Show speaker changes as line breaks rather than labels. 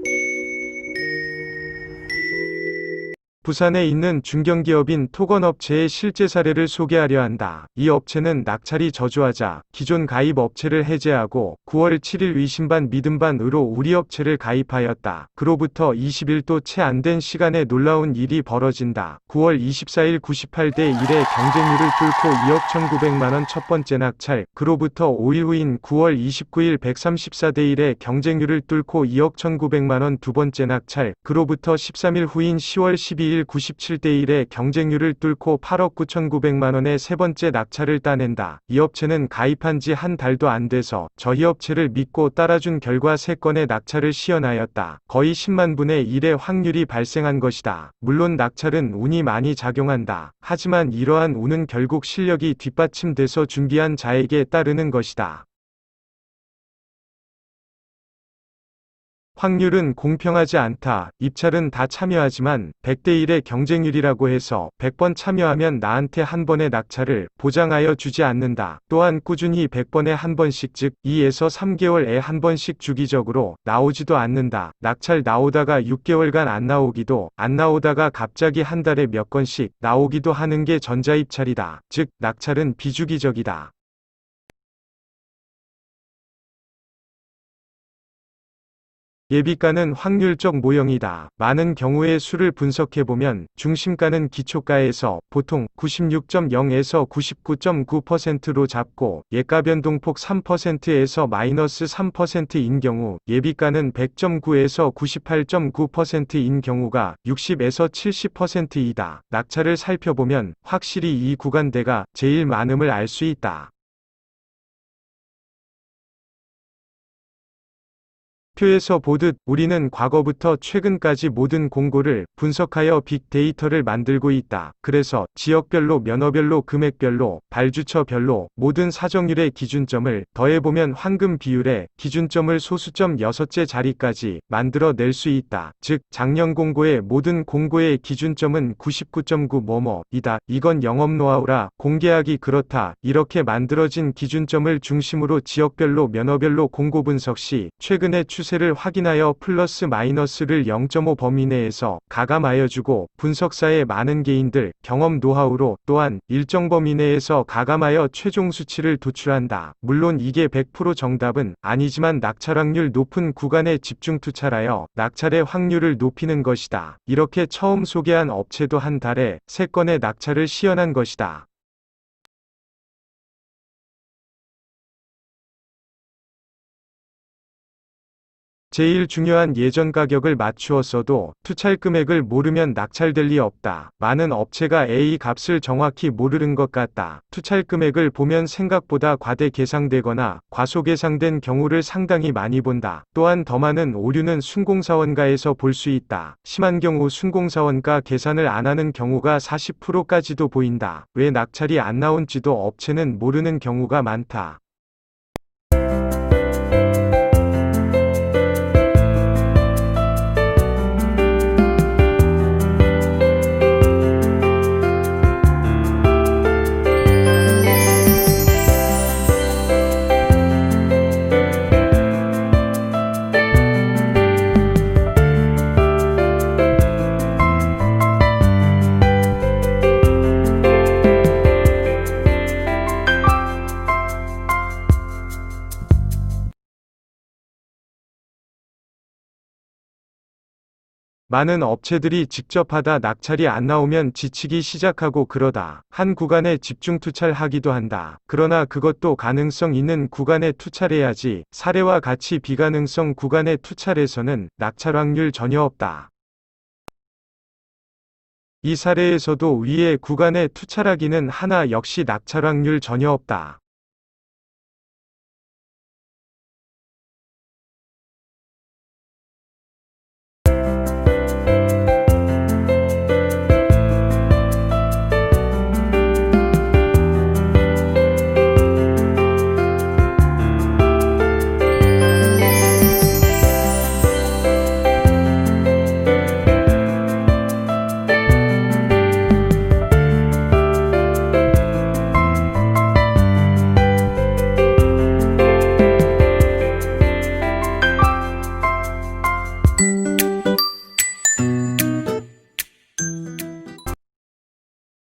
you 부산에 있는 중견기업인 토건업체의 실제 사례를 소개하려 한다. 이 업체는 낙찰이 저조하자 기존 가입 업체를 해제하고 9월 7일 위신반 믿음반으로 우리 업체를 가입하였다. 그로부터 20일도 채 안 된 시간에 놀라운 일이 벌어진다. 9월 24일 98대 1의 경쟁률을 뚫고 2억 1900만원 첫 번째 낙찰, 그로부터 5일 후인 9월 29일 134대 1의 경쟁률을 뚫고 2억 1900만원 두 번째 낙찰, 그로부터 13일 후인 10월 12일 97대 1의 경쟁률을 뚫고 8억 9,900만원의 세 번째 낙찰을 따낸다. 이 업체는 가입한 지 한 달도 안 돼서 저희 업체를 믿고 따라준 결과 세 건의 낙찰을 시연하였다. 거의 10만 분의 1의 확률이 발생한 것이다. 물론 낙찰은 운이 많이 작용한다. 하지만 이러한 운은 결국 실력이 뒷받침돼서 준비한 자에게 따르는 것이다. 확률은 공평하지 않다. 입찰은 다 참여하지만 100대 1의 경쟁률이라고 해서 100번 참여하면 나한테 한 번의 낙찰을 보장하여 주지 않는다. 또한 꾸준히 100번에 한 번씩 즉 2에서 3개월에 한 번씩 주기적으로 나오지도 않는다. 낙찰 나오다가 6개월간 안 나오기도 안 나오다가 갑자기 한 달에 몇 건씩 나오기도 하는 게 전자입찰이다. 즉 낙찰은 비주기적이다. 예비가는 확률적 모형이다. 많은 경우의 수를 분석해보면 중심가는 기초가에서 보통 96.0에서 99.9%로 잡고 예가 변동폭 3%에서 마이너스 3%인 경우 예비가는 100.9에서 98.9%인 경우가 60에서 70%이다. 낙찰을 살펴보면 확실히 이 구간대가 제일 많음을 알 수 있다. 표에서 보듯 우리는 과거부터 최근까지 모든 공고를 분석하여 빅데이터를 만들고 있다. 그래서 지역별로 면허별로 금액별로 발주처별로 모든 사정률의 기준점을 더해보면 황금 비율의 기준점을 소수점 6째 자리까지 만들어 낼 수 있다. 즉 작년 공고의 모든 공고의 기준점은 99.9 뭐뭐이다. 이건 영업 노하우라 공개하기 그렇다. 이렇게 만들어진 기준점을 중심으로 지역별로 면허별로 공고 분석 시 최근의 추세 를 확인하여 플러스 마이너스를 0.5 범위 내에서 가감하여 주고 분석사의 많은 개인들 경험 노하우로 또한 일정 범위 내에서 가감하여 최종 수치를 도출한다. 물론 이게 100% 정답은 아니지만 낙찰 확률 높은 구간에 집중 투찰하여 낙찰의 확률을 높이는 것이다. 이렇게 처음 소개한 업체도 한 달에 3건의 낙찰을 시연한 것이다. 제일 중요한 예전 가격을 맞추었어도 투찰 금액을 모르면 낙찰될 리 없다. 많은 업체가 A 값을 정확히 모르는 것 같다. 투찰 금액을 보면 생각보다 과대 계상되거나 과소 계상된 경우를 상당히 많이 본다. 또한 더 많은 오류는 순공사원가에서 볼 수 있다. 심한 경우 순공사원가 계산을 안 하는 경우가 40%까지도 보인다. 왜 낙찰이 안 나온지도 업체는 모르는 경우가 많다. 많은 업체들이 직접 하다 낙찰이 안 나오면 지치기 시작하고 그러다 한 구간에 집중 투찰하기도 한다. 그러나 그것도 가능성 있는 구간에 투찰해야지 사례와 같이 비가능성 구간에 투찰해서는 낙찰 확률 전혀 없다. 이 사례에서도 위의 구간에 투찰하기는 하나 역시 낙찰 확률 전혀 없다.